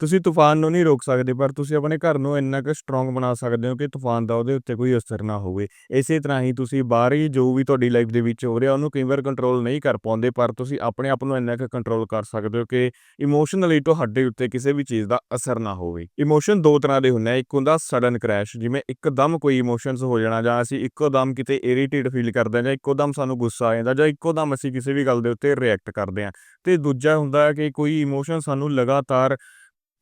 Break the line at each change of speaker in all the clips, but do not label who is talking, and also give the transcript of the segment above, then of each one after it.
ਤੁਸੀਂ ਤੂਫਾਨ ਨੂੰ ਨਹੀਂ ਰੋਕ ਸਕਦੇ, ਪਰ ਤੁਸੀਂ ਆਪਣੇ ਘਰ ਨੂੰ ਇੰਨਾ ਕੁ ਸਟਰੋਂਗ ਬਣਾ ਸਕਦੇ ਹੋ ਕਿ ਤੂਫਾਨ ਦਾ ਉਹਦੇ ਉੱਤੇ ਕੋਈ ਅਸਰ ਨਾ ਹੋਵੇ। ਇਸੇ ਤਰ੍ਹਾਂ ਹੀ ਤੁਸੀਂ ਬਾਹਰੀ ਜੋ ਵੀ ਤੁਹਾਡੀ ਲਾਈਫ ਦੇ ਵਿੱਚ ਹੋ ਰਿਹਾ, ਉਹਨੂੰ ਕਈ ਵਾਰ ਕੰਟਰੋਲ ਨਹੀਂ ਕਰ ਪਾਉਂਦੇ, ਪਰ ਤੁਸੀਂ ਆਪਣੇ ਆਪ ਨੂੰ ਇੰਨਾ ਕੁ ਕੰਟਰੋਲ ਕਰ ਸਕਦੇ ਹੋ ਕਿ ਇਮੋਸ਼ਨਲੀ ਤੁਹਾਡੇ ਉੱਤੇ ਕਿਸੇ ਵੀ ਚੀਜ਼ ਦਾ ਅਸਰ ਨਾ ਹੋਵੇ। ਇਮੋਸ਼ਨ ਦੋ ਤਰ੍ਹਾਂ ਦੇ ਹੁੰਦੇ ਆ, ਇੱਕ ਹੁੰਦਾ ਸਡਨ ਕ੍ਰੈਸ਼ ਜਿਵੇਂ ਇੱਕਦਮ ਕੋਈ ਇਮੋਸ਼ਨਸ ਹੋ ਜਾਣਾ, ਜਾਂ ਅਸੀਂ ਇੱਕੋਦਮ ਕਿਤੇ ਇਰੀਟੇਟ ਫੀਲ ਕਰਦੇ ਹਾਂ, ਜਾਂ ਇੱਕੋਦਮ ਸਾਨੂੰ ਗੁੱਸਾ ਆ ਜਾਂਦਾ, ਜਾਂ ਇੱਕੋਦਮ ਅਸੀਂ ਕਿਸੇ ਵੀ ਗੱਲ ਦੇ ਉੱਤੇ ਰਿਐਕਟ ਕਰਦੇ ਹਾਂ। ਤੇ ਦੂਜਾ ਹੁੰਦਾ ਕਿ ਕੋਈ ਇਮੋਸ਼ਨ ਸਾਨੂੰ ਲਗਾਤਾਰ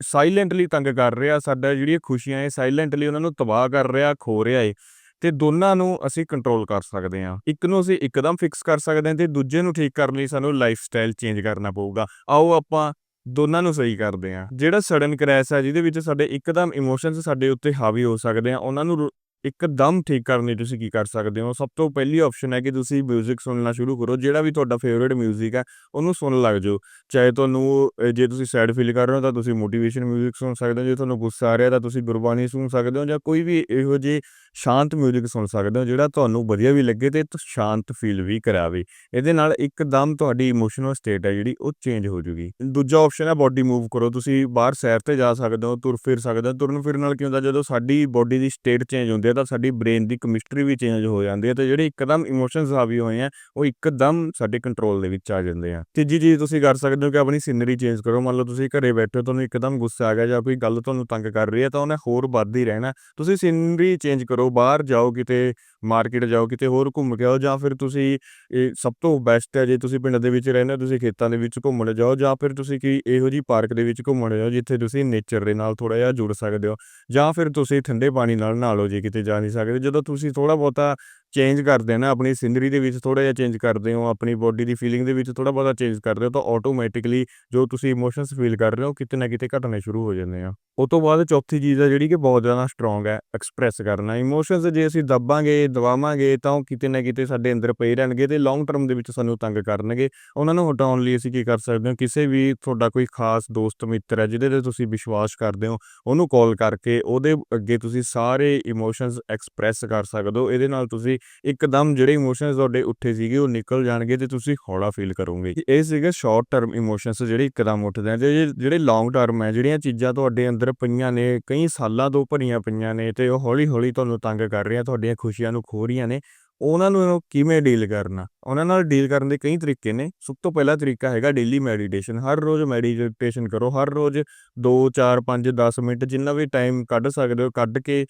ਸਾਇਲੈਂਟਲੀ ਤੰਗ ਕਰ ਰਿਹਾ ਸਾਡਾ, ਜਿਹੜੀਆਂ ਖੁਸ਼ੀਆਂ ਹੈ ਸਾਇਲੈਂਟਲੀ ਉਹਨਾਂ ਨੂੰ ਤਬਾਹ ਕਰ ਰਿਹਾ, ਖੋ ਰਿਹਾ ਏ। ਤੇ ਦੋਨਾਂ ਨੂੰ ਅਸੀਂ ਕੰਟਰੋਲ ਕਰ ਸਕਦੇ ਹਾਂ। ਇੱਕ ਨੂੰ ਅਸੀਂ ਇੱਕਦਮ ਫਿਕਸ ਕਰ ਸਕਦੇ ਹਾਂ ਤੇ ਦੂਜੇ ਨੂੰ ਠੀਕ ਕਰਨ ਲਈ ਸਾਨੂੰ ਲਾਈਫ ਸਟਾਈਲ ਚੇਂਜ ਕਰਨਾ ਪਊਗਾ। ਆਓ ਆਪਾਂ ਦੋਨਾਂ ਨੂੰ ਸਹੀ ਕਰਦੇ ਹਾਂ। ਜਿਹੜਾ ਸਡਨ ਕ੍ਰੈਸ਼ ਹੈ ਜਿਹਦੇ ਵਿੱਚ ਸਾਡੇ ਇੱਕਦਮ ਇਮੋਸ਼ਨਸ ਸਾਡੇ ਉੱਤੇ ਹਾਵੀ ਹੋ ਸਕਦੇ ਆ, ਉਹਨਾਂ ਨੂੰ ਇੱਕਦਮ ਠੀਕ ਕਰਨ ਲਈ ਤੁਸੀਂ ਕੀ ਕਰ ਸਕਦੇ ਹੋ ਸਭ ਤੋਂ ਪਹਿਲੀ ਆਪਸ਼ਨ ਹੈ ਕਿ ਤੁਸੀਂ 뮤직 ਸੁਣਨਾ ਸ਼ੁਰੂ ਕਰੋ ਜਿਹੜਾ ਵੀ ਤੁਹਾਡਾ ਫੇਵਰਿਟ 뮤직 ਹੈ ਉਹਨੂੰ ਸੁਣਨ ਲੱਗ ਜਾਓ ਚਾਹੇ ਤੁਹਾਨੂੰ ਅ, ਜੇ ਤੁਸੀਂ ਸੈਡ ਫੀਲ ਕਰ ਰਹੇ ਹੋ ਤਾਂ ਤੁਸੀਂ ਮੋਟੀਵੇਸ਼ਨ 뮤직 ਸੁਣ ਸਕਦੇ ਹੋ ਜੇ ਤੁਹਾਨੂੰ ਗੁੱਸਾ ਆ ਰਿਹਾ ਤਾਂ ਤੁਸੀਂ ਗੁਰਬਾਣੀ ਸੁਣ ਸਕਦੇ ਹੋ ਜਾਂ ਕੋਈ ਵੀ ਇਹੋ ਜਿਹੀ ਸ਼ਾਂਤ 뮤직 ਸੁਣ ਸਕਦੇ ਹੋ, ਜਿਹੜਾ ਤੁਹਾਨੂੰ ਵਧੀਆ ਵੀ ਲੱਗੇ ਤੇ ਸ਼ਾਂਤ ਫੀਲ ਵੀ ਕਰਾਵੇ। ਇਹਦੇ ਨਾਲ ਇੱਕਦਮ ਤੁਹਾਡੀ ਇਮੋਸ਼ਨਲ ਸਟੇਟ ਹੈ ਜਿਹੜੀ, ਉਹ ਚੇਂਜ ਹੋ ਜੂਗੀ। ਦੂਜਾ ਆਪਸ਼ਨ ਹੈ ਬਾਡੀ ਮੂਵ ਕਰੋ। ਤੁਸੀਂ ਬਾਹਰ ਸੈਰ ਤੇ ਜਾ ਸਕਦੇ ਹੋ, ਤੁਰ ਫਿਰ ਸਕਦੇ ਹੋ। ਤੁਰਨ ਫਿਰਨ ਨਾਲ ਕੀ ਹੁੰਦਾ, ਜਦੋਂ ਸਾਡੀ ਬਾਡੀ ਦੀ ਸਟੇਟ ਚੇਂਜ ਹੁੰਦੀ ਹੈ, ਤਾਂ ਸਾਡੀ ਬ੍ਰੇਨ ਦੀ ਕੈਮਿਸਟਰੀ ਵੀ ਚੇਂਜ ਹੋ ਜਾਂਦੀ ਹੈ ਤੇ ਜਿਹੜੇ ਇੱਕਦਮ ਇਮੋਸ਼ਨਸ ਹਾਵੀ ਹੋਏ ਆ, ਉਹ ਇੱਕਦਮ ਸਾਡੇ ਕੰਟਰੋਲ ਦੇ ਵਿੱਚ ਆ ਜਾਂਦੇ ਆ। ਤੀਜੀ ਚੀਜ਼ ਤੁਸੀਂ ਕਰ ਸਕਦੇ ਹੋ ਕਿ ਆਪਣੀ ਸਿਨਰੀ ਚੇਂਜ ਕਰੋ। ਮੰਨ ਲਓ ਤੁਸੀਂ ਘਰੇ ਬੈਠੇ ਹੋ, ਤੁਹਾਨੂੰ ਇੱਕਦਮ ਗੁੱਸਾ ਆ ਗਿਆ ਜਾਂ ਕੋਈ ਗੱਲ ਤੁਹਾਨੂੰ ਤੰਗ ਕਰ ਰਹੀ ਹੈ, ਤਾਂ ਉਹਨੇ ਹੋਰ ਵੱਧ ਹੀ ਰਹਿਣਾ। ਤੁਸੀਂ ਸਿਨਰੀ ਚੇਂਜ ਕਰੋ। ਬਾਹਰ ਜਾਓ ਕਿਤੇ ਮਾਰਕੀਟ ਜਾਓ, ਕਿਤੇ ਹੋਰ ਘੁੰਮ ਕੇ ਆਓ ਜਾਂ ਫਿਰ ਤੁਸੀਂ ਇਹ ਸਭ ਤੋਂ ਬੈਸਟ ਹੈ, ਜੇ ਤੁਸੀਂ ਪਿੰਡ ਦੇ ਵਿੱਚ ਰਹਿੰਦੇ ਹੋ, ਤੁਸੀਂ ਖੇਤਾਂ ਦੇ ਵਿੱਚ ਘੁੰਮਣ ਜਾਓ ਜਾਂ ਫਿਰ ਤੁਸੀਂ ਕੀ ਇਹੋ ਜੀ ਪਾਰਕ ਦੇ ਵਿੱਚ ਘੁੰਮਣ ਜਾਓ, ਜਿੱਥੇ ਤੁਸੀਂ ਨੇਚਰ ਦੇ ਨਾਲ ਥੋੜਾ ਜਿਹਾ ਜੁੜ ਸਕਦੇ ਹੋ ਜਾਂ ਫਿਰ ਤੁਸੀਂ ਠੰਡੇ ਪਾਣੀ ਨਾਲ ਨਹਾ ਜੇ ਕਿਤੇ ਜਾ ਨਹੀਂ ਸਕਦੇ। ਜਦੋਂ ਤੁਸੀਂ ਥੋੜਾ ਬਹੁਤਾ ਚੇਂਜ ਕਰਦੇ ਹੋ ਨਾ, ਆਪਣੀ ਸਿਨਰੀ ਦੇ ਵਿੱਚ ਥੋੜਾ ਜਿਹਾ ਚੇਂਜ ਕਰਦੇ ਹੋ, ਆਪਣੀ ਬੋਡੀ ਦੀ ਫੀਲਿੰਗ ਦੇ ਵਿੱਚ ਥੋੜਾ ਬਹੁਤਾ ਚੇਂਜ ਕਰਦੇ ਹੋ, ਤਾਂ ਆਟੋਮੈਟਿਕਲੀ ਜੋ ਤੁਸੀਂ ਇਮੋਸ਼ਨਸ ਫੀਲ ਕਰ ਰਹੇ ਹੋ ਕਿਤੇ ਨਾ ਕਿਤੇ ਘਟਣੇ ਸ਼ੁਰੂ ਹੋ ਜਾਂਦੇ ਆ। ਉਹ ਤੋਂ ਬਾਅਦ ਚੌਥੀ ਚੀਜ਼ ਹੈ ਜਿਹੜੀ ਕਿ ਬਹੁਤ ਜ਼ਿਆਦਾ ਸਟਰੋਂਗ ਹੈ ਐਕਸਪ੍ਰੈਸ ਕਰਨਾ। ਇਮੋਸ਼ਨਸ ਜੇ ਅਸੀਂ ਦੱਬਾਂਗੇ ਦਵਾਵਾਂਗੇ ਤਾਂ ਉਹ ਕਿਤੇ ਨਾ ਕਿਤੇ ਸਾਡੇ ਅੰਦਰ ਪਏ ਰਹਿਣਗੇ ਤੇ ਲੌਂਗ ਟਰਮ ਦੇ ਵਿੱਚ ਸਾਨੂੰ ਤੰਗ ਕਰਨਗੇ। ਉਹਨਾਂ ਨੂੰ ਹਟਾਉਣ ਲਈ ਅਸੀਂ ਕੀ ਕਰ ਸਕਦੇ ਹਾਂ? ਕਿਸੇ ਵੀ ਤੁਹਾਡਾ ਕੋਈ ਖਾਸ ਦੋਸਤ, ਮਿੱਤਰ ਹੈ ਜਿਹਦੇ ਤੇ ਤੁਸੀਂ ਵਿਸ਼ਵਾਸ ਕਰਦੇ ਹੋ, ਉਹਨੂੰ ਕਾਲ ਕਰਕੇ ਉਹਦੇ ਅੱਗੇ ਤੁਸੀਂ ਸਾਰੇ ਇਮੋਸ਼ਨਸ ਐਕਸਪ੍ਰੈਸ ਕਰ ਸਕਦੇ ਹੋ। ਇਹਦੇ ਨਾਲ ਤੁਸੀਂ ਇੱਕਦਮ ਜਿਹੜੇ ਇਮੋਸ਼ਨਸ ਤੁਹਾਡੇ ਉੱਠੇ ਸੀਗੇ ਉਹ ਨਿਕਲ ਜਾਣਗੇ ਤੇ ਤੁਸੀਂ ਹੌਲਾ ਫੀਲ ਕਰੋਗੇ। ਇਹ ਸੀਗਾ ਸ਼ਾਰਟ ਟਰਮ ਇਮੋਸ਼ਨਸ ਜਿਹੜੇ ਇੱਕਦਮ ਉੱਠਦੇ ਆ। ਤੇ ਜਿਹੜੇ ਲੌਂਗ ਟਰਮ ਹੈ, ਜਿਹੜੀਆਂ ਚੀਜ਼ਾਂ ਤੁਹਾਡੇ ਅੰਦਰ ਪਈਆਂ ਨੇ, ਕਈ ਸਾਲਾਂ ਤੋਂ ਭਰੀਆਂ ਪਈਆਂ ਨੇ ਤੇ ਉਹ ਹੌਲੀ ਹੌਲੀ ਤੁਹਾਨੂੰ ਤੰਗ ਕਰ ਰਹੀਆਂ, ਤੁਹਾਡੀਆਂ ਖੁਸ਼ੀਆਂ ਨੂੰ ਖੋ ਰਹੀਆਂ ਨੇ, ਉਹਨਾਂ ਨੂੰ ਕਿਵੇਂ ਡੀਲ ਕਰਨਾ? ਉਹਨਾਂ ਨਾਲ ਡੀਲ ਕਰਨ ਦੇ ਕਈ ਤਰੀਕੇ ਨੇ। ਸਭ ਤੋਂ ਪਹਿਲਾ ਤਰੀਕਾ ਹੈਗਾ ਡੇਲੀ ਮੈਡੀਟੇਸ਼ਨ ਹਰ ਰੋਜ਼ ਮੈਡੀਟੇਸ਼ਨ ਕਰੋ। ਹਰ ਰੋਜ਼ 2 4 5 10 ਮਿੰਟ ਜਿੰਨਾ ਵੀ ਟਾਈਮ ਕੱਢ ਸਕਦੇ ਹੋ, ਕੱਢ ਕੇ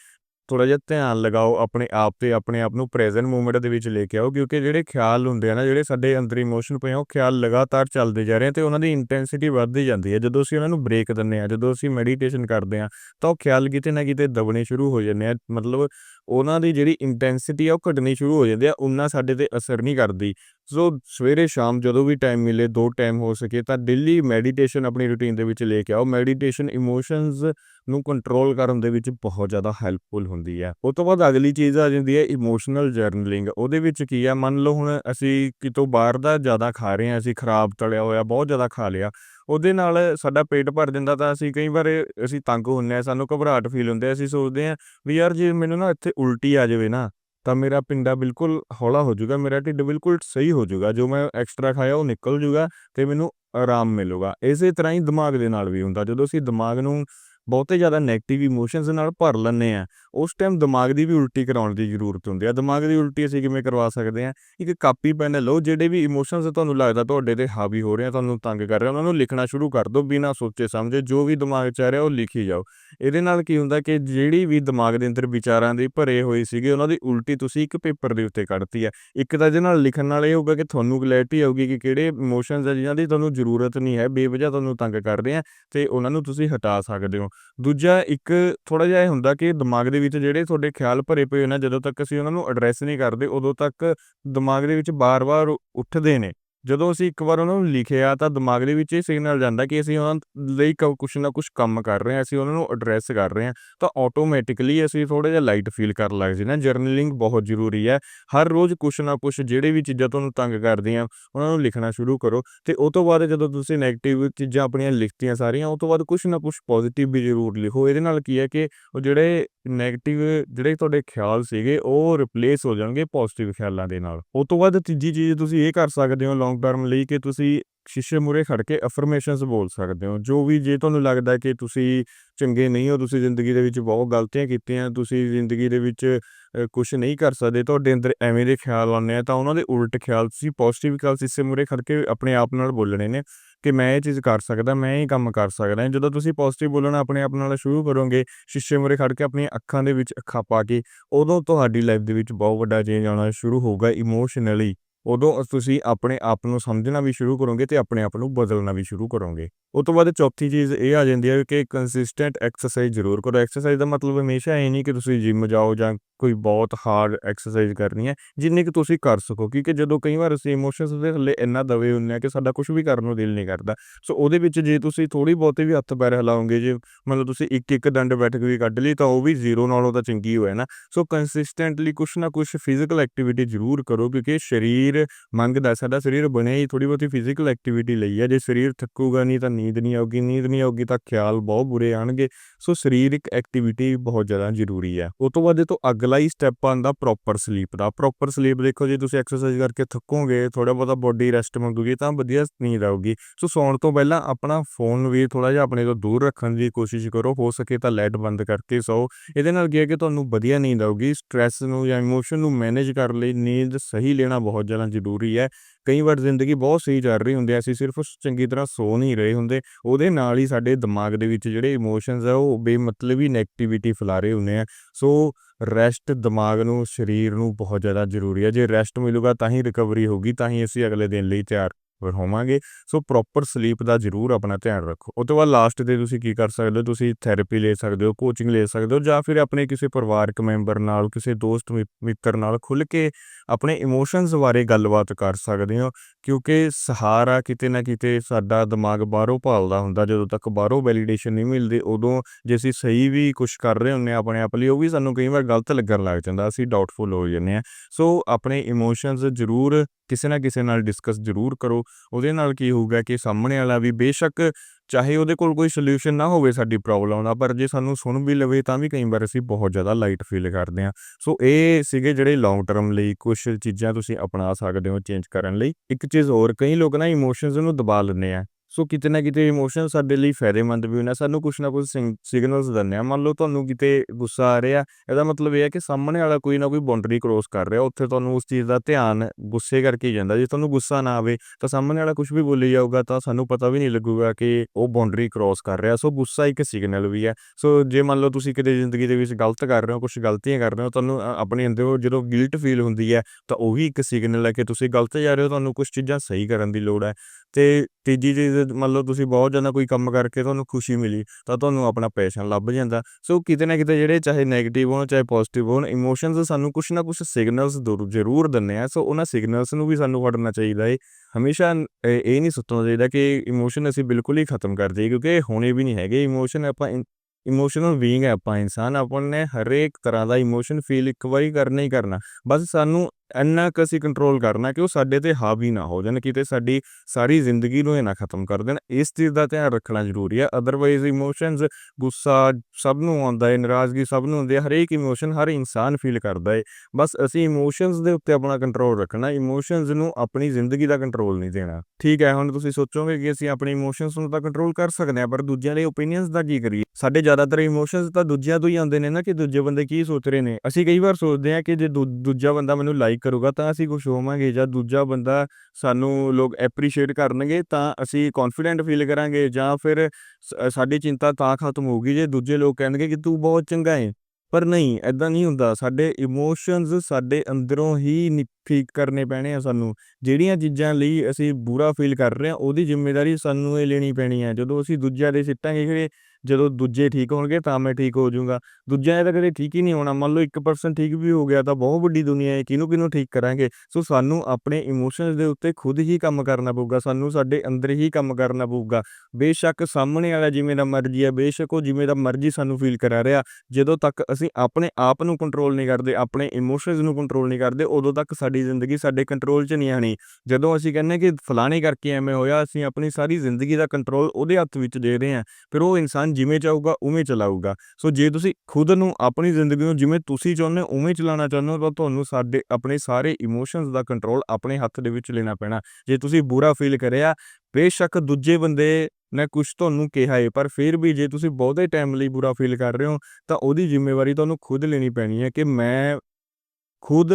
ਥੋੜਾ ਜਿਹਾ ਧਿਆਨ ਲਗਾਓ ਆਪਣੇ ਆਪ ਤੇ ਆਪਣੇ ਆਪ ਨੂੰ ਪ੍ਰੈਜ਼ੈਂਟ ਮੂਮੈਂਟ ਦੇ ਵਿੱਚ ਲੈ ਕੇ ਆਓ, ਕਿਉਂਕਿ ਜਿਹੜੇ ਖਿਆਲ ਹੁੰਦੇ ਆ ਨਾ, ਜਿਹੜੇ ਸਾਡੇ ਅੰਦਰ ਇਮੋਸ਼ਨ ਪਏ ਆ, ਉਹ ਖਿਆਲ ਲਗਾਤਾਰ ਚੱਲਦੇ ਜਾ ਰਹੇ ਆ ਤੇ ਉਹਨਾਂ ਦੀ ਇੰਟੈਂਸਿਟੀ ਵੱਧਦੀ ਜਾਂਦੀ ਹੈ। ਜਦੋਂ ਅਸੀਂ ਉਹਨਾਂ ਨੂੰ ਬ੍ਰੇਕ ਦਿੰਦੇ ਆ ਜਦੋਂ ਅਸੀਂ ਮੈਡੀਟੇਸ਼ਨ ਕਰਦੇ ਆ ਤਾਂ ਉਹ ਖਿਆਲ ਕਿਤੇ ਨਾ ਕਿਤੇ ਦਬਣੇ ਸ਼ੁਰੂ ਹੋ ਜਾਂਦੇ ਆ। ਮਤਲਬ ਉਹਨਾਂ ਦੀ ਜਿਹੜੀ ਇੰਟੈਂਸਿਟੀ ਆ, ਉਹ ਘਟਣੀ ਸ਼ੁਰੂ ਹੋ ਜਾਂਦੀ ਆ ਉਨਾ ਸਾਡੇ ਤੇ ਅਸਰ ਨਹੀਂ ਕਰਦੀ। ਸੋ ਸਵੇਰੇ ਸ਼ਾਮ ਜਦੋਂ ਵੀ ਟਾਈਮ ਮਿਲੇ, ਦੋ ਟਾਈਮ ਹੋ ਸਕੇ, ਤਾਂ ਡੇਲੀ ਮੈਡੀਟੇਸ਼ਨ ਆਪਣੀ ਰੁਟੀਨ ਦੇ ਵਿੱਚ ਲੈ ਕੇ ਆਓ। ਮੈਡੀਟੇਸ਼ਨ ਇਮੋਸ਼ਨਸ ਨੂੰ ਕੰਟਰੋਲ ਕਰਨ ਦੇ ਵਿੱਚ ਬਹੁਤ ਜ਼ਿਆਦਾ ਹੈਲਪਫੁਲ ਹੁੰਦੀ ਹੈ। ਉਸ ਤੋਂ ਬਾਅਦ ਅਗਲੀ ਚੀਜ਼ ਆ ਜਾਂਦੀ ਹੈ ਇਮੋਸ਼ਨਲ ਜਰਨਲਿੰਗ ਉਹਦੇ ਵਿੱਚ ਕੀ ਆ, ਮੰਨ ਲਓ ਹੁਣ ਅਸੀਂ ਕਿਤੋਂ ਬਾਹਰ ਦਾ ਜ਼ਿਆਦਾ ਖਾ ਰਹੇ ਹਾਂ, ਅਸੀਂ ਖਰਾਬ ਤਲਿਆ ਹੋਇਆ, ਬਹੁਤ ਜ਼ਿਆਦਾ ਖਾ ਲਿਆ, ਉਹਦੇ ਨਾਲ ਸਾਡਾ ਪੇਟ ਭਰ ਜਾਂਦਾ ਤਾਂ ਅਸੀਂ ਕਈ ਵਾਰ ਅਸੀਂ ਤੰਗ ਹੁੰਨੇ ਆ ਸਾਨੂੰ ਘਬਰਾਹਟ ਫੀਲ ਹੁੰਦੀ ਹੈ, ਅਸੀਂ ਸੋਚਦੇ ਆ ਵੀ ਯਾਰ ਜੇ ਮੈਨੂੰ ਨਾ ਇੱਥੇ ਉਲਟੀ ਆ ਜਾਵੇ ਨਾ ਤਾਂ ਮੇਰਾ ਪਿੰਡਾ ਬਿਲਕੁਲ ਹੌਲਾ ਹੋ ਜਾਊਗਾ, ਮੇਰਾ ਢਿੱਡ ਬਿਲਕੁਲ ਸਹੀ ਹੋ ਜਾਊਗਾ, ਜੋ ਮੈਂ ਐਕਸਟਰਾ ਖਾਇਆ ਉਹ ਨਿਕਲ ਜਾਊਗਾ ਤੇ ਮੈਨੂੰ ਆਰਾਮ ਮਿਲੂਗਾ। ਇਸੇ ਤਰ੍ਹਾਂ ਹੀ ਦਿਮਾਗ ਦੇ ਨਾਲ ਵੀ ਹੁੰਦਾ, ਜਦੋਂ ਅਸੀਂ ਦਿਮਾਗ ਨੂੰ ਬਹੁਤੇ ਜ਼ਿਆਦਾ 네ਗੇਟਿਵ ਇਮੋਸ਼ਨਸ ਨਾਲ ਭਰ ਲੈਂਦੇ ਆ ਉਸ ਟਾਈਮ ਦਿਮਾਗ ਦੀ ਵੀ ਉਲਟੀ ਕਰਾਉਣ ਦੀ ਜ਼ਰੂਰਤ ਹੁੰਦੀ ਆ। ਦਿਮਾਗ ਦੀ ਉਲਟੀ ਅਸੀਂ ਕਿਵੇਂ ਕਰਵਾ ਸਕਦੇ ਆ ਇੱਕ ਕਾਪੀ, ਪੈਨ ਲਓ, ਜਿਹੜੇ ਵੀ ਇਮੋਸ਼ਨਸ ਤੁਹਾਨੂੰ ਲੱਗਦਾ ਤੁਹਾਡੇ ਤੇ ਹਾਵੀ ਹੋ ਰਹੇ ਆ, ਤੁਹਾਨੂੰ ਤੰਗ ਕਰ ਰਹੇ ਉਹਨਾਂ ਨੂੰ ਲਿਖਣਾ ਸ਼ੁਰੂ ਕਰ ਦਿਓ, ਬਿਨਾਂ ਸੋਚੇ ਸਮਝੇ, ਜੋ ਵੀ ਦਿਮਾਗ 'ਚ ਆ ਰਿਹਾ ਉਹ ਲਿਖੀ ਜਾਓ। ਇਹਦੇ ਨਾਲ ਕੀ ਹੁੰਦਾ ਕਿ ਜਿਹੜੀ ਵੀ ਦਿਮਾਗ ਦੇ ਅੰਦਰ ਵਿਚਾਰਾਂ ਦੇ ਭਰੇ ਹੋਏ ਸੀਗੇ, ਉਹਨਾਂ ਦੀ ਉਲਟੀ ਤੁਸੀਂ ਇੱਕ ਪੇਪਰ ਦੇ ਉੱਤੇ ਕੱਢਤੀ ਆ। ਇੱਕ ਤਾਂ ਇਹਦੇ ਨਾਲ ਲਿਖਣ ਨਾਲ ਇਹ ਹੋਊਗਾ ਕਿ ਤੁਹਾਨੂੰ ਕਲੈਰਿਟੀ ਆਊਗੀ ਕਿ ਕਿਹੜੇ ਇਮੋਸ਼ਨਸ ਆ, ਜਿਨ੍ਹਾਂ ਦੀ ਤੁਹਾਨੂੰ ਜ਼ਰੂਰਤ ਨਹੀਂ ਹੈ, ਬੇਵਜ੍ਹਾ ਤੁਹਾਨੂੰ ਤੰਗ ਕਰ ਰਹੇ ਆ, ਤੇ ਉਹਨਾਂ ਨੂੰ ਤੁਸੀਂ ਹਟਾ ਸਕਦੇ ਹੋ। ਦੂਜਾ ਇੱਕ ਥੋੜਾ ਜਿਹਾ ਇਹ ਹੁੰਦਾ ਕਿ ਦਿਮਾਗ ਦੇ ਵਿੱਚ ਜਿਹੜੇ ਤੁਹਾਡੇ ਖਿਆਲ ਭਰੇ ਪਏ ਹੋਏ ਨੇ, ਜਦੋਂ ਤੱਕ ਅਸੀਂ ਉਹਨਾਂ ਨੂੰ ਐਡਰੈਸ ਨਹੀਂ ਕਰਦੇ, ਉਦੋਂ ਤੱਕ ਦਿਮਾਗ ਦੇ ਵਿੱਚ ਬਾਰ-ਬਾਰ ਉੱਠਦੇ ਨੇ। ਜਦੋਂ ਅਸੀਂ ਇੱਕ ਵਾਰ ਉਹਨਾਂ ਨੂੰ ਲਿਖਿਆ ਤਾਂ ਦਿਮਾਗ ਦੇ ਵਿੱਚ ਇਹ ਸਿਗਨਲ ਜਾਂਦਾ ਕਿ ਅਸੀਂ ਉਹਨਾਂ ਲਈ ਕ, ਕੁਛ ਨਾ ਕੁਛ ਕੰਮ ਕਰ ਰਹੇ ਹਾਂ, ਅਸੀਂ ਉਹਨਾਂ ਨੂੰ ਐਡਰੈਸ ਕਰ ਰਹੇ ਹਾਂ, ਤਾਂ ਆਟੋਮੈਟਿਕਲੀ ਅਸੀਂ ਥੋੜਾ ਜਿਹਾ ਲਾਈਟ ਫੀਲ ਕਰਨ ਲੱਗ ਜਾਂਦੇ ਨਾ ਜਰਨਲਿੰਗ ਬਹੁਤ ਜ਼ਰੂਰੀ ਹੈ। ਹਰ ਰੋਜ਼ ਕੁਛ ਨਾ ਕੁਛ ਜਿਹੜੇ ਵੀ ਚੀਜ਼ਾਂ ਤੁਹਾਨੂੰ ਤੰਗ ਕਰਦੀਆਂ, ਉਹਨਾਂ ਨੂੰ ਲਿਖਣਾ ਸ਼ੁਰੂ ਕਰੋ। ਤੇ ਉਹ ਤੋਂ ਬਾਅਦ ਜਦੋਂ ਤੁਸੀਂ 네ਗੇਟਿਵ ਚੀਜ਼ਾਂ ਆਪਣੀਆਂ ਲਿਖਤੀਆਂ ਸਾਰੀਆਂ, ਉਹ ਤੋਂ ਬਾਅਦ ਕੁਛ ਨਾ ਕੁਛ ਪੋਜ਼ਿਟਿਵ ਵੀ ਜ਼ਰੂਰ ਲਿਖੋ। ਇਹਦੇ ਨਾਲ ਕੀ ਹੈ ਕਿ ਉਹ ਜਿਹੜੇ ਨੈਗੇਟਿਵ ਜਿਹੜੇ ਤੁਹਾਡੇ ਖਿਆਲ ਸੀਗੇ, ਉਹ ਰਿਪਲੇਸ ਹੋ ਜਾਣਗੇ ਪੋਜ਼ਿਟਿਵ ਖਿਆਲਾਂ ਦੇ ਨਾਲ। ਉਹ ਤੋਂ ਬਾਅਦ ਤੀਜੀ ਚੀਜ਼ ਤੁਸੀਂ ਇਹ ਕਰ ਸਕਦੇ ਹੋ ਲੌਂਗ ਟਰਮ ਲਈ ਕਿ ਤੁਸੀਂ ਸ਼ੀਸ਼ੇ ਮੂਹਰੇ ਖੜ ਕੇ ਅਫਰਮੇਸ਼ਨਸ ਬੋਲ ਸਕਦੇ ਹੋ। ਜੋ ਵੀ ਜੇ ਤੁਹਾਨੂੰ ਲੱਗਦਾ ਕਿ ਤੁਸੀਂ ਚੰਗੇ ਨਹੀਂ ਹੋ, ਤੁਸੀਂ ਜ਼ਿੰਦਗੀ ਦੇ ਵਿੱਚ ਬਹੁਤ ਗਲਤੀਆਂ ਕੀਤੀਆਂ, ਤੁਸੀਂ ਜ਼ਿੰਦਗੀ ਦੇ ਵਿੱਚ ਕੁਝ ਨਹੀਂ ਕਰ ਸਕਦੇ, ਤੁਹਾਡੇ ਅੰਦਰ ਐਵੇਂ ਦੇ ਖਿਆਲ ਆਉਂਦੇ ਆ, ਤਾਂ ਉਹਨਾਂ ਦੇ ਉਲਟ ਖਿਆਲ ਤੁਸੀਂ ਪੋਜ਼ਿਟਿਵ ਖਿਆਲ ਸ਼ੀਸ਼ੇ ਮੂਹਰੇ ਖੜ ਕੇ ਆਪਣੇ ਆਪ ਨਾਲ ਬੋਲਣੇ ਨੇ। ਕਿ ਮੈਂ ਇਹ ਚੀਜ਼ ਕਰ ਸਕਦਾ, ਮੈਂ ਇਹ ਕੰਮ ਕਰ ਸਕਦਾ। ਜਦੋਂ ਤੁਸੀਂ ਪੋਜ਼ਿਟਿਵ ਬੋਲਣਾ ਆਪਣੇ ਆਪ ਨਾਲ ਸ਼ੁਰੂ ਕਰੋਗੇ, ਸ਼ੀਸ਼ੇ ਮੂਹਰੇ ਖੜ ਕੇ ਆਪਣੀਆਂ ਅੱਖਾਂ ਦੇ ਵਿੱਚ ਅੱਖਾਂ ਪਾ ਕੇ, ਉਦੋਂ ਤੁਹਾਡੀ ਲਾਈਫ ਦੇ ਵਿੱਚ ਬਹੁਤ ਵੱਡਾ ਚੇਂਜ ਆਉਣਾ ਸ਼ੁਰੂ ਹੋਊਗਾ ਇਮੋਸ਼ਨਲੀ ਉਦੋਂ ਤੁਸੀਂ ਆਪਣੇ ਆਪ ਨੂੰ ਸਮਝਣਾ ਵੀ ਸ਼ੁਰੂ ਕਰੋਗੇ ਤੇ ਆਪਣੇ ਆਪ ਨੂੰ ਬਦਲਣਾ ਵੀ ਸ਼ੁਰੂ ਕਰੋਗੇ। ਉਹ ਤੋਂ ਬਾਅਦ ਚੌਥੀ ਚੀਜ਼ ਇਹ ਆ ਜਾਂਦੀ ਹੈ ਕਿ ਕੰਸਿਸਟੈਂਟ ਐਕਸਰਸਾਈਜ਼ ਜ਼ਰੂਰ ਕਰੋ। ਐਕਸਰਸਾਈਜ਼ ਦਾ ਮਤਲਬ ਹਮੇਸ਼ਾ ਇਹ ਨਹੀਂ ਕਿ ਤੁਸੀਂ ਜਿਮ ਜਾਓ ਜਾਂ ਕੋਈ ਬਹੁਤ ਹਾਰਡ ਐਕਸਰਸਾਈਜ਼ ਕਰਨੀ ਹੈ, ਜਿੰਨੀ ਕਿ ਤੁਸੀਂ ਕਰ ਸਕੋ। ਕਿਉਂਕਿ ਜਦੋਂ ਕਈ ਵਾਰ ਅਸੀਂ ਇਮੋਸ਼ਨਸ ਦੇ ਥੱਲੇ ਇੰਨਾ ਦਵੇ ਹੁੰਦੇ ਆ ਕਿ ਸਾਡਾ ਕੁਝ ਵੀ ਕਰਨ ਨੂੰ ਦਿਲ ਨਹੀਂ ਕਰਦਾ। ਸੋ ਉਹਦੇ ਵਿੱਚ ਜੇ ਤੁਸੀਂ ਥੋੜੀ ਬਹੁਤੇ ਵੀ ਹੱਥ ਪੈਰ ਹਿਲਾਓਗੇ, ਜੇ ਮਤਲਬ ਤੁਸੀਂ ਇੱਕ ਇੱਕ ਦੰਡ ਬੈਠਕ ਵੀ ਕੱਢ ਲਈ, ਤਾਂ ਉਹ ਵੀ ਜ਼ੀਰੋ ਨਾਲੋਂ ਤਾਂ ਚੰਗੀ ਹੋਇਆ ਨਾ। ਸੋ ਕੰਸਿਸਟੈਂਟਲੀ ਕੁਛ ਨਾ ਕੁਛ ਫਿਜ਼ੀਕਲ ਐਕਟੀਵਿਟੀ ਜ਼ਰੂਰ ਕਰੋ, ਕਿਉਂਕਿ ਸਰੀਰ ਮੰਗਦਾ ਸਾਡਾ ਸਰੀਰ ਬਣਿਆ ਹੀ ਥੋੜੀ ਬਹੁਤੀ ਫਿਜ਼ੀਕਲ ਐਕਟੀਵਿਟੀ ਲਈ ਹੈ। ਜੇ ਸਰੀਰ ਥੱਕੂਗਾ ਨਹੀਂ ਤਾਂ ਨੀਂਦ ਨਹੀਂ ਆਊਗੀ, ਨੀਂਦ ਨਹੀਂ ਆਊਗੀ ਤਾਂ ਖਿਆਲ ਬਹੁਤ ਬੁਰੇ ਆਣਗੇ ਸੋ ਸਰੀਰਕ ਐਕਟੀਵਿਟੀ ਬਹੁਤ ਜ਼ਿਆਦਾ ਜ਼ਰੂਰੀ ਹੈ। ਉਹ ਤੋਂ ਬਾਅਦ ਇਹ ਤੋਂ ਅਗਲਾ ਹੀ ਸਟੈਪ ਆਉਂਦਾ ਪ੍ਰੋਪਰ ਸਲੀਪ ਦਾ। ਪ੍ਰੋਪਰ ਸਲੀਪ ਦੇਖੋ ਜੇ ਤੁਸੀਂ ਐਕਸਰਸਾਈਜ਼ ਕਰਕੇ ਥੱਕੋਗੇ ਥੋੜਾ ਬਹੁਤਾ ਬੋਡੀ ਰੈਸਟ ਮੰਗੂਗੀ ਤਾਂ ਵਧੀਆ ਨੀਂਦ ਆਊਗੀ। ਸੋ ਸੌਣ ਤੋਂ ਪਹਿਲਾਂ ਆਪਣਾ ਫੋਨ ਵੀ ਥੋੜਾ ਜਿਹਾ ਆਪਣੇ ਤੋਂ ਦੂਰ ਰੱਖਣ ਦੀ ਕੋਸ਼ਿਸ਼ ਕਰੋ। ਹੋ ਸਕੇ ਤਾਂ ਲਾਈਟ ਬੰਦ ਕਰਕੇ ਸੌ। ਇਹਦੇ ਨਾਲ ਕੀ ਹੈ ਕਿ ਤੁਹਾਨੂੰ ਵਧੀਆ ਨੀਂਦ ਆਊਗੀ। ਸਟ੍ਰੈਸ ਨੂੰ ਜਾਂ ਇਮੋਸ਼ਨ ਨੂੰ ਮੈਨੇਜ ਕਰਨ ਲਈ ਨੀਂਦ ਸਹੀ ਲੈਣਾ ਬਹੁਤ ਜ਼ਿਆਦਾ ਜ਼ਰੂਰੀ ਹੈ। ਕਈ ਵਾਰ ਜ਼ਿੰਦਗੀ ਬਹੁਤ ਸਹੀ ਚੱਲ ਰਹੀ ਹੁੰਦੀ ਹੈ, ਅਸੀਂ ਸਿਰਫ ਚੰਗੀ ਤਰ੍ਹਾਂ ਸੋ ਨਹੀਂ ਰਹੇ ਹੁੰਦੇ। ਉਹਦੇ ਨਾਲ ਹੀ ਸਾਡੇ ਦਿਮਾਗ ਦੇ ਵਿੱਚ ਜਿਹੜੇ ਇਮੋਸ਼ਨਸ ਆ, ਉਹ ਬੇਮਤਲਬੀ ਨੈਗੇਟਿਵਿਟੀ ਫੈਲਾ ਰਹੇ ਹੁੰਦੇ ਆ। ਸੋ ਰੈਸਟ ਦਿਮਾਗ ਨੂੰ, ਸਰੀਰ ਨੂੰ ਬਹੁਤ ਜ਼ਿਆਦਾ ਜ਼ਰੂਰੀ ਹੈ ਜੇ ਰੈਸਟ ਮਿਲੂਗਾ ਤਾਂ ਹੀ ਰਿਕਵਰੀ ਹੋਊਗੀ, ਤਾਂ ਹੀ ਅਸੀਂ ਅਗਲੇ ਦਿਨ ਲਈ ਤਿਆਰ। ਹੋਵਾਂਗੇ। ਸੋ ਪ੍ਰੋਪਰ ਸਲੀਪ ਦਾ ਜ਼ਰੂਰ ਆਪਣਾ ਧਿਆਨ ਰੱਖੋ। ਉਹ ਤੋਂ ਬਾਅਦ ਲਾਸਟ ਤੇ ਤੁਸੀਂ ਕੀ ਕਰ ਸਕਦੇ ਹੋ? ਤੁਸੀਂ ਥੈਰੇਪੀ ਲੈ ਸਕਦੇ ਹੋ ਕੋਚਿੰਗ ਲੈ ਸਕਦੇ ਹੋ ਜਾਂ ਫਿਰ ਆਪਣੇ ਕਿਸੇ ਪਰਿਵਾਰਕ ਮੈਂਬਰ ਨਾਲ, ਕਿਸੇ ਦੋਸਤ ਮਿੱਤਰ ਨਾਲ ਖੁੱਲ ਕੇ ਆਪਣੇ ਇਮੋਸ਼ਨਸ ਬਾਰੇ ਗੱਲਬਾਤ ਕਰ ਸਕਦੇ ਹੋ। ਕਿਉਂਕਿ ਸਹਾਰਾ ਕਿਤੇ ਨਾ ਕਿਤੇ ਸਾਡਾ ਦਿਮਾਗ ਬਾਹਰੋਂ ਭਾਲਦਾ ਹੁੰਦਾ। ਜਦੋਂ ਤੱਕ ਬਾਹਰੋਂ ਵੈਲੀਡੇਸ਼ਨ ਨਹੀਂ ਮਿਲਦੀ, ਉਦੋਂ ਜੇ ਅਸੀਂ ਸਹੀ ਵੀ ਕੁਝ ਕਰ ਰਹੇ ਹੁੰਨੇ ਆਪਣੇ ਆਪ ਲਈ, ਉਹ ਵੀ ਸਾਨੂੰ ਕਈ ਵਾਰ ਗਲਤ ਲੱਗਣ ਲੱਗ ਜਾਂਦਾ। ਅਸੀਂ ਡਾਊਟਫੁਲ ਹੋ ਜਾਂਦੇ ਆ ਸੋ ਆਪਣੇ ਇਮੋਸ਼ਨਸ ਜ਼ਰੂਰ ਕਿਸੇ ਨਾ ਕਿਸੇ ਨਾਲ ਡਿਸਕਸ ਜ਼ਰੂਰ ਕਰੋ। ਉਹਦੇ ਨਾਲ ਕੀ ਹੋਊਗਾ ਕਿ ਸਾਹਮਣੇ ਵਾਲਾ ਵੀ ਬੇਸ਼ੱਕ ਚਾਹੇ ਉਹਦੇ ਕੋਲ ਕੋਈ ਸੋਲੂਸ਼ਨ ਨਾ ਹੋਵੇ ਸਾਡੀ ਪ੍ਰੋਬਲਮ ਦਾ, ਪਰ ਜੇ ਸਾਨੂੰ ਸੁਣ ਵੀ ਲਵੇ ਤਾਂ ਵੀ ਕਈ ਵਾਰ ਅਸੀਂ ਬਹੁਤ ਜ਼ਿਆਦਾ ਲਾਈਟ ਫੀਲ ਕਰਦੇ ਹਾਂ। ਸੋ ਇਹ ਸੀਗੇ ਜਿਹੜੇ ਲੌਂਗ ਟਰਮ ਲਈ ਕੁਝ ਚੀਜ਼ਾਂ ਤੁਸੀਂ ਅਪਣਾ ਸਕਦੇ ਹੋ ਚੇਂਜ ਕਰਨ ਲਈ। ਇੱਕ ਚੀਜ਼ ਹੋਰ, ਕਈ ਲੋਕ ਨਾ ਇਮੋਸ਼ਨਸ ਨੂੰ ਦਬਾ ਲੈਂਦੇ ਆ। ਸੋ ਕਿਤੇ ਨਾ ਕਿਤੇ ਇਮੋਸ਼ਨ ਸਾਡੇ ਲਈ ਫਾਇਦੇਮੰਦ ਵੀ ਹੁੰਦਾ ਸਾਨੂੰ ਕੁਝ ਨਾ ਕੁਝ ਸਿਗਨਲਸ ਦਿੰਦੇ ਆ। ਮੰਨ ਲਓ ਤੁਹਾਨੂੰ ਕਿਤੇ ਗੁੱਸਾ ਆ ਰਿਹਾ, ਇਹਦਾ ਮਤਲਬ ਇਹ ਹੈ ਕਿ ਸਾਹਮਣੇ ਵਾਲਾ ਕੋਈ ਨਾ ਕੋਈ ਬਾਉਂਡਰੀ ਕ੍ਰੋਸ ਕਰ ਰਿਹਾ, ਉੱਥੇ ਤੁਹਾਨੂੰ ਉਸ ਚੀਜ਼ ਦਾ ਧਿਆਨ ਗੁੱਸੇ ਕਰਕੇ ਜਾਂਦਾ। ਜੇ ਤੁਹਾਨੂੰ ਗੁੱਸਾ ਨਾ ਆਵੇ, ਤਾਂ ਸਾਹਮਣੇ ਵਾਲਾ ਕੁਝ ਵੀ ਬੋਲੀ ਜਾਊਗਾ, ਤਾਂ ਸਾਨੂੰ ਪਤਾ ਵੀ ਨਹੀਂ ਲੱਗੂਗਾ ਕਿ ਉਹ ਬਾਉਂਡਰੀ ਕ੍ਰੋਸ ਕਰ ਰਿਹਾ। ਸੋ ਗੁੱਸਾ ਇੱਕ ਸਿਗਨਲ ਵੀ ਹੈ ਸੋ ਜੇ ਮੰਨ ਲਓ ਤੁਸੀਂ ਕਿਤੇ ਜ਼ਿੰਦਗੀ ਦੇ ਵਿੱਚ ਗਲਤ ਕਰ ਰਹੇ ਹੋ ਕੁਝ ਗਲਤੀਆਂ ਕਰ ਰਹੇ ਹੋ, ਤੁਹਾਨੂੰ ਆਪਣੇ ਅੰਦਰ ਜਦੋਂ ਗਿਲਟ ਫੀਲ ਹੁੰਦੀ ਹੈ ਤਾਂ ਉਹ ਵੀ ਇੱਕ ਸਿਗਨਲ ਹੈ ਕਿ ਤੁਸੀਂ ਗਲਤ ਜਾ ਰਹੇ ਹੋ, ਤੁਹਾਨੂੰ ਕੁਝ ਚੀਜ਼ਾਂ ਸਹੀ ਕਰਨ ਦੀ ਲੋੜ ਹੈ ਤੇ ਤੀਜੀ ਚੀਜ਼ ਮੰਨ ਲਓ ਤੁਸੀਂ ਬਹੁਤ ਜ਼ਿਆਦਾ ਕੋਈ ਕੰਮ ਕਰਕੇ ਤੁਹਾਨੂੰ ਖੁਸ਼ੀ ਮਿਲੀ, ਤਾਂ ਤੁਹਾਨੂੰ ਆਪਣਾ ਪੈਸ਼ਨ ਲੱਭ ਜਾਂਦਾ। ਸੋ ਕਿਤੇ ਨਾ ਕਿਤੇ ਜਿਹੜੇ ਚਾਹੇ 네ਗੇਟਿਵ ਹੋਣ, ਚਾਹੇ ਪੋਜ਼ਿਟਿਵ ਹੋਣ ਇਮੋਸ਼ਨਸ ਸਾਨੂੰ ਕੁਝ ਨਾ ਕੁਝ ਸਿਗਨਲਸ ਜ਼ਰੂਰ ਦਿੰਦੇ ਆ। ਸੋ ਉਹਨਾਂ ਸਿਗਨਲਸ ਨੂੰ ਵੀ ਸਾਨੂੰ ਫੜਨਾ ਚਾਹੀਦਾ ਹੈ ਹਮੇਸ਼ਾ ਇਹ ਨਹੀਂ ਸੁੱਤਣਾ ਚਾਹੀਦਾ ਕਿ ਇਮੋਸ਼ਨ ਅਸੀਂ ਬਿਲਕੁਲ ਹੀ ਖਤਮ ਕਰ ਦਈਏ, ਕਿਉਂਕਿ ਹੋਣੇ ਵੀ ਨਹੀਂ ਹੈਗੇ। ਇਮੋਸ਼ਨ ਆਪਾਂ ਇਮੋਸ਼ਨਲ ਬੀਇੰਗ ਹੈ ਆਪਾਂ ਇਨਸਾਨ, ਆਪਾਂ ਨੇ ਹਰੇਕ ਤਰ੍ਹਾਂ ਦਾ ਇਮੋਸ਼ਨ ਫੀਲ ਇੱਕ ਵਾਰੀ ਕਰਨਾ ਹੀ ਕਰਨਾ। ਬਸ ਸਾਨੂੰ ਇੰਨਾ ਕੁ ਅਸੀਂ ਕੰਟਰੋਲ ਕਰਨਾ ਕਿ ਉਹ ਸਾਡੇ ਤੇ ਹਾਵੀ ਨਾ ਹੋ ਜਾਣ, ਕਿਤੇ ਸਾਡੀ ਸਾਰੀ ਜ਼ਿੰਦਗੀ ਨੂੰ ਇਹ ਨਾ ਖਤਮ ਕਰ ਦੇਣ। ਇਸ ਚੀਜ਼ ਦਾ ਧਿਆਨ ਰੱਖਣਾ ਜ਼ਰੂਰੀ ਹੈ। ਅਦਰਵਾਈਜ਼ ਇਮੋਸ਼ਨਸ ਗੁੱਸਾ ਸਭ ਨੂੰ ਆਉਂਦਾ ਹੈ ਨਾਰਾਜ਼ਗੀ ਸਭ ਨੂੰ ਹੁੰਦੀ ਹੈ ਹਰੇਕ ਇਮੋਸ਼ਨ ਹਰ ਇਨਸਾਨ ਫੀਲ ਕਰਦਾ ਹੈ ਬਸ ਅਸੀਂ ਇਮੋਸ਼ਨਸ ਦੇ ਉੱਤੇ ਆਪਣਾ ਕੰਟਰੋਲ ਰੱਖਣਾ ਇਮੋਸ਼ਨਸ ਨੂੰ ਆਪਣੀ ਜ਼ਿੰਦਗੀ ਦਾ ਕੰਟਰੋਲ ਨਹੀਂ ਦੇਣਾ। ਠੀਕ ਹੈ, ਹੁਣ ਤੁਸੀਂ ਸੋਚੋਗੇ ਕਿ ਅਸੀਂ ਆਪਣੇ ਇਮੋਸ਼ਨਸ ਨੂੰ ਤਾਂ ਕੰਟਰੋਲ ਕਰ ਸਕਦੇ ਹਾਂ, ਪਰ ਦੂਜਿਆਂ ਦੇ ਓਪੀਨੀਅਨਸ ਦਾ ਕੀ ਕਰੀਏ? ਸਾਡੇ ਜ਼ਿਆਦਾਤਰ ਇਮੋਸ਼ਨਸ ਤਾਂ ਦੂਜਿਆਂ ਤੋਂ ਹੀ ਆਉਂਦੇ ਨੇ ਨਾ, ਕਿ ਦੂਜੇ ਬੰਦੇ ਕੀ ਸੋਚ ਰਹੇ ਨੇ? ਅਸੀਂ ਕਈ ਵਾਰ ਸੋਚਦੇ ਹਾਂ ਕਿ ਜੇ ਦੂਜਾ ਬੰਦਾ ਮੈਨੂੰ ਲਾਈਕ ਕਰੂਗਾ, ਤਾਂ ਅਸੀਂ ਖੁਸ਼ ਹੋਵਾਂਗੇ। ਜਾਂ ਦੂਜਾ ਬੰਦਾ ਸਾਨੂੰ ਲੋਕ ਐਪਰੀਸ਼ੀਏਟ ਕਰਨਗੇ, ਤਾਂ ਅਸੀਂ ਕੌਨਫੀਡੈਂਟ ਫੀਲ ਕਰਾਂਗੇ। ਜਾਂ ਫਿਰ ਸਾਡੀ ਚਿੰਤਾ ਤਾਂ ਖਤਮ ਹੋਊਗੀ ਜੇ ਦੂਜੇ ਲੋਕ ਕਹਿਣਗੇ ਕਿ ਤੂੰ ਬਹੁਤ ਚੰਗਾ ਹੈ ਪਰ ਨਹੀਂ ਐਦਾਂ ਨਹੀਂ ਹੁੰਦਾ। ਸਾਡੇ ਇਮੋਸ਼ਨਸ ਸਾਡੇ ਅੰਦਰੋਂ ਹੀ ਠੀਕ ਕਰਨੇ ਪੈਣੇ ਆ ਸਾਨੂੰ। ਜਿਹੜੀਆਂ ਚੀਜ਼ਾਂ ਲਈ ਅਸੀਂ ਬੁਰਾ ਫੀਲ ਕਰ ਰਹੇ ਹਾਂ ਉਹਦੀ ਜ਼ਿੰਮੇਵਾਰੀ ਸਾਨੂੰ ਇਹ ਲੈਣੀ ਪੈਣੀ ਹੈ ਜਦੋਂ ਅਸੀਂ ਦੂਜਿਆਂ ਦੇ ਸਿੱਟਾਂਗੇ ਕਿ ਜਦੋਂ ਦੂਜੇ ਠੀਕ ਹੋਣਗੇ ਤਾਂ ਮੈਂ ਠੀਕ ਹੋ ਜਾਊਂਗਾ। ਦੂਜਿਆਂ ਦਾ ਕਦੇ ਠੀਕ ਹੀ ਨਹੀਂ ਹੋਣਾ। ਮੰਨ ਲਓ 1% ਠੀਕ ਵੀ ਹੋ ਗਿਆ ਤਾਂ ਬਹੁਤ ਵੱਡੀ ਦੁਨੀਆ ਹੈ, ਕਿਹਨੂੰ ਕਿਹਨੂੰ ਠੀਕ ਕਰਾਂਗੇ? ਸੋ ਸਾਨੂੰ ਆਪਣੇ ਇਮੋਸ਼ਨਸ ਦੇ ਉੱਤੇ ਖੁਦ ਹੀ ਕੰਮ ਕਰਨਾ ਪਊਗਾ। ਸਾਨੂੰ ਸਾਡੇ ਅੰਦਰ ਹੀ ਕੰਮ ਕਰਨਾ ਪਊਗਾ। ਬੇਸ਼ੱਕ ਸਾਹਮਣੇ ਵਾਲਾ ਜਿਵੇਂ ਦਾ ਮਰਜ਼ੀ ਹੈ, ਬੇਸ਼ੱਕ ਉਹ ਜਿਵੇਂ ਦਾ ਮਰਜ਼ੀ ਸਾਨੂੰ ਫੀਲ ਕਰਾ ਰਿਹਾ। ਜਦੋਂ ਤੱਕ ਅਸੀਂ ਆਪਣੇ ਆਪ ਨੂੰ ਕੰਟਰੋਲ ਨਹੀਂ ਕਰਦੇ, ਆਪਣੇ ਇਮੋਸ਼ਨਸ ਨੂੰ ਕੰਟਰੋਲ ਨਹੀਂ ਕਰਦੇ, ਉਦੋਂ ਤੱਕ ਸਾਡੀ ਜ਼ਿੰਦਗੀ ਸਾਡੇ ਕੰਟਰੋਲ 'ਚ ਨਹੀਂ ਆਣੀ ਜਦੋਂ ਅਸੀਂ ਕਹਿੰਨੇ ਕਿ ਫਲਾਣੇ ਕਰਕੇ ਐਵੇਂ ਹੋਇਆ, ਅਸੀਂ ਆਪਣੀ ਸਾਰੀ ਜ਼ਿੰਦਗੀ ਦਾ ਕੰਟਰੋਲ ਉਹਦੇ ਹੱਥ ਵਿੱਚ ਦੇ ਰਹੇ ਹਾਂ। ਫਿਰ ਉਹ ਇਨਸਾਨ ਜਿਵੇਂ ਚਾਹੂਗਾ, ਉਵੇਂ ਚਲਾਊਗਾ। ਸੋ ਜੇ ਤੁਸੀਂ ਖੁਦ ਨੂੰ ਆਪਣੀ ਜ਼ਿੰਦਗੀ ਨੂੰ ਜਿਵੇਂ ਤੁਸੀਂ ਚਾਹੁੰਦੇ ਹੋ, ਉਵੇਂ ਚਲਾਉਣਾ ਚਾਹੁੰਦੇ ਹੋ, ਤਾਂ ਤੁਹਾਨੂੰ ਸਾਡੇ, ਆਪਣੇ ਸਾਰੇ ਇਮੋਸ਼ਨਸ ਦਾ ਕੰਟਰੋਲ ਆਪਣੇ ਹੱਥ ਦੇ ਵਿੱਚ ਲੈਣਾ ਪੈਣਾ। ਜੇ ਤੁਸੀਂ ਬੁਰਾ ਫੀਲ ਕਰਿਆ, ਬੇਸ਼ੱਕ ਦੂਜੇ ਬੰਦੇ ਨੇ ਕੁਝ ਤੁਹਾਨੂੰ ਕਿਹਾ ਹੈ ਪਰ ਫਿਰ ਵੀ ਜੇ ਤੁਸੀਂ ਬਹੁਤੇ ਟਾਈਮ ਲਈ ਬੁਰਾ ਫੀਲ ਕਰ ਰਹੇ ਹੋ, ਤਾਂ ਉਹਦੀ ਜ਼ਿੰਮੇਵਾਰੀ ਤੁਹਾਨੂੰ ਖੁਦ ਲੈਣੀ ਪੈਣੀ ਹੈ ਕਿ ਮੈਂ ਖੁਦ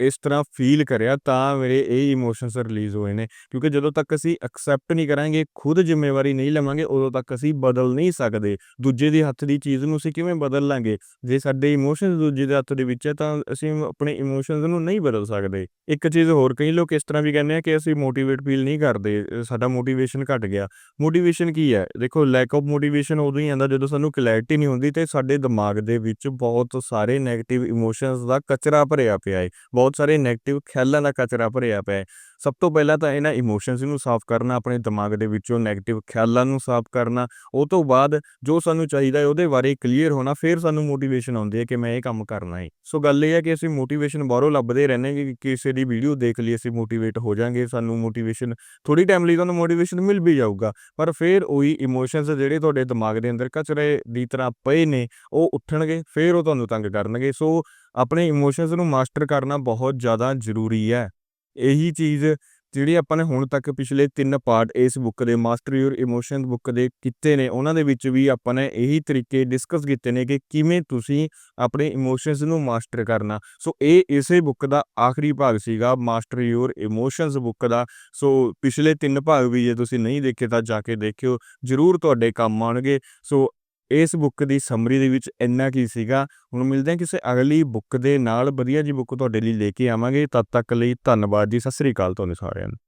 ਇਸ ਤਰ੍ਹਾਂ ਫੀਲ ਕਰਿਆ ਤਾਂ ਮੇਰੇ ਇਹ ਇਮੋਸ਼ਨਸ ਰਿਲੀਜ਼ ਹੋਏ ਨੇ। ਕਿਉਂਕਿ ਜਦੋਂ ਤੱਕ ਅਸੀਂ ਐਕਸੈਪਟ ਨਹੀਂ ਕਰਾਂਗੇ, ਖੁਦ ਜ਼ਿੰਮੇਵਾਰੀ ਨਹੀਂ ਲਵਾਂਗੇ, ਉਦੋਂ ਤੱਕ ਅਸੀਂ ਬਦਲ ਨਹੀਂ ਸਕਦੇ। ਦੂਜੇ ਦੇ ਹੱਥ ਦੀ ਚੀਜ਼ ਨੂੰ ਅਸੀਂ ਕਿਵੇਂ ਬਦਲ ਲਾਂਗੇ? ਜੇ ਸਾਡੇ ਇਮੋਸ਼ਨਸ ਦੂਜੇ ਦੇ ਹੱਥ ਦੇ ਵਿੱਚ ਹੈ ਤਾਂ ਅਸੀਂ ਆਪਣੇ ਇਮੋਸ਼ਨਸ ਨੂੰ ਨਹੀਂ ਬਦਲ ਸਕਦੇ। ਇੱਕ ਚੀਜ਼ ਹੋਰ ਕਈ ਲੋਕ ਇਸ ਤਰ੍ਹਾਂ ਵੀ ਕਹਿੰਦੇ ਆ ਕਿ ਅਸੀਂ ਮੋਟੀਵੇਟ ਫੀਲ ਨਹੀਂ ਕਰਦੇ ਸਾਡਾ ਮੋਟੀਵੇਸ਼ਨ ਘਟ ਗਿਆ। ਮੋਟੀਵੇਸ਼ਨ ਕੀ ਹੈ? ਦੇਖੋ ਲੈਕ ਆਫ ਮੋਟੀਵੇਸ਼ਨ ਉਦੋਂ ਹੀ ਆਉਂਦਾ ਜਦੋਂ ਸਾਨੂੰ ਕਲੈਰਿਟੀ ਨਹੀਂ ਹੁੰਦੀ ਤੇ ਸਾਡੇ ਦਿਮਾਗ ਦੇ ਵਿੱਚ ਬਹੁਤ ਸਾਰੇ 네ਗੇਟਿਵ ਇਮੋਸ਼ਨਸ ਦਾ ਕਚਰਾ ਭਰਿਆ ਪਿਆ ਹੈ ਬਹੁਤ ਸਾਰੇ 네ਗੇਟਿਵ ਖਿਆਲਾਂ ਦਾ ਕਚਰਾ ਭਰਿਆ ਪਿਆ ਸਭ ਤੋਂ ਪਹਿਲਾਂ ਤਾਂ ਇਹਨਾਂ ਇਮੋਸ਼ਨਸ ਨੂੰ ਸਾਫ਼ ਕਰਨਾ, ਆਪਣੇ ਦਿਮਾਗ ਦੇ ਵਿੱਚੋਂ 네ਗੇਟਿਵ ਖਿਆਲਾਂ ਨੂੰ ਸਾਫ਼ ਕਰਨਾ, ਉਹ ਤੋਂ ਬਾਅਦ ਜੋ ਸਾਨੂੰ ਚਾਹੀਦਾ ਹੈ ਉਹਦੇ ਬਾਰੇ ਕਲੀਅਰ ਹੋਣਾ, ਫਿਰ ਸਾਨੂੰ ਮੋਟੀਵੇਸ਼ਨ ਆਉਂਦੀ ਹੈ ਕਿ ਮੈਂ ਇਹ ਕੰਮ ਕਰਨਾ ਹੈ। ਸੋ ਗੱਲ ਇਹ ਹੈ ਕਿ ਅਸੀਂ ਮੋਟੀਵੇਸ਼ਨ ਬਾਹਰੋਂ ਲੱਭਦੇ ਰਹਿੰਦੇ ਕਿ ਕਿਸੇ ਦੀ ਵੀਡੀਓ ਦੇਖ ਲਈ, ਅਸੀਂ ਮੋਟੀਵੇਟ ਹੋ ਜਾਾਂਗੇ, ਸਾਨੂੰ ਮੋਟੀਵੇਸ਼ਨ ਥੋੜੀ ਟਾਈਮ ਲਈ ਤੁਹਾਨੂੰ ਮੋਟੀਵੇਸ਼ਨ ਮਿਲ ਵੀ ਜਾਊਗਾ, ਪਰ ਫਿਰ ਉਹੀ ਇਮੋਸ਼ਨਸ ਜਿਹੜੇ ਤੁਹਾਡੇ ਦਿਮਾਗ ਦੇ ਅੰਦਰ ਕਚਰੇ ਦੀ ਤਰ੍ਹਾਂ ਪਏ ਨੇ, ਉਹ ਉੱਠਣਗੇ, ਫਿਰ ਉਹ ਤੁਹਾਨੂੰ ਤੰਗ ਕਰਨਗੇ। ਸੋ ਆਪਣੇ ਇਮੋਸ਼ਨਸ ਨੂੰ ਮਾਸਟਰ ਕਰਨਾ ਬਹੁਤ ਜ਼ਿਆਦਾ ਜ਼ਰੂਰੀ ਹੈ। ਇਹੀ ਚੀਜ਼ ਜਿਹੜੀ ਆਪਾਂ ਨੇ ਹੁਣ ਤੱਕ ਪਿਛਲੇ ਤਿੰਨ ਪਾਰਟ ਇਸ ਬੁੱਕ ਦੇ ਮਾਸਟਰ ਯੂਰ ਇਮੋਸ਼ਨ ਬੁੱਕ ਦੇ ਕੀਤੇ ਨੇ, ਉਹਨਾਂ ਦੇ ਵਿੱਚ ਵੀ ਆਪਾਂ ਨੇ ਇਹੀ ਤਰੀਕੇ ਡਿਸਕਸ ਕੀਤੇ ਨੇ ਕਿ ਕਿਵੇਂ ਤੁਸੀਂ ਆਪਣੇ ਇਮੋਸ਼ਨਸ ਨੂੰ ਮਾਸਟਰ ਕਰਨਾ। ਸੋ ਇਹ ਇਸੇ ਬੁੱਕ ਦਾ ਆਖਰੀ ਭਾਗ ਸੀਗਾ, ਮਾਸਟਰ ਯੂਰ ਇਮੋਸ਼ਨਸ ਬੁੱਕ ਦਾ। ਸੋ ਪਿਛਲੇ ਤਿੰਨ ਭਾਗ ਵੀ ਜੇ ਤੁਸੀਂ ਨਹੀਂ ਦੇਖੇ ਤਾਂ ਜਾ ਕੇ ਦੇਖਿਓ, ਜ਼ਰੂਰ ਤੁਹਾਡੇ ਕੰਮ ਆਉਣਗੇ। ਸੋ ਇਸ ਬੁੱਕ ਦੀ ਸਮਰੀ ਦੇ ਵਿੱਚ ਇੰਨਾ ਕੀ ਸੀਗਾ? ਹੁਣ ਮਿਲਦੇ ਹਾਂ ਕਿਸੇ ਅਗਲੀ ਬੁੱਕ ਦੇ ਨਾਲ। ਵਧੀਆ ਜੀ ਬੁੱਕ ਤੁਹਾਡੇ ਲਈ ਲੈ ਕੇ ਆਵਾਂਗੇ। ਤਦ ਤੱਕ ਲਈ ਧੰਨਵਾਦ ਜੀ। ਸਤਿ ਸ੍ਰੀ ਅਕਾਲ ਤੁਹਾਨੂੰ ਸਾਰਿਆਂ ਨੂੰ।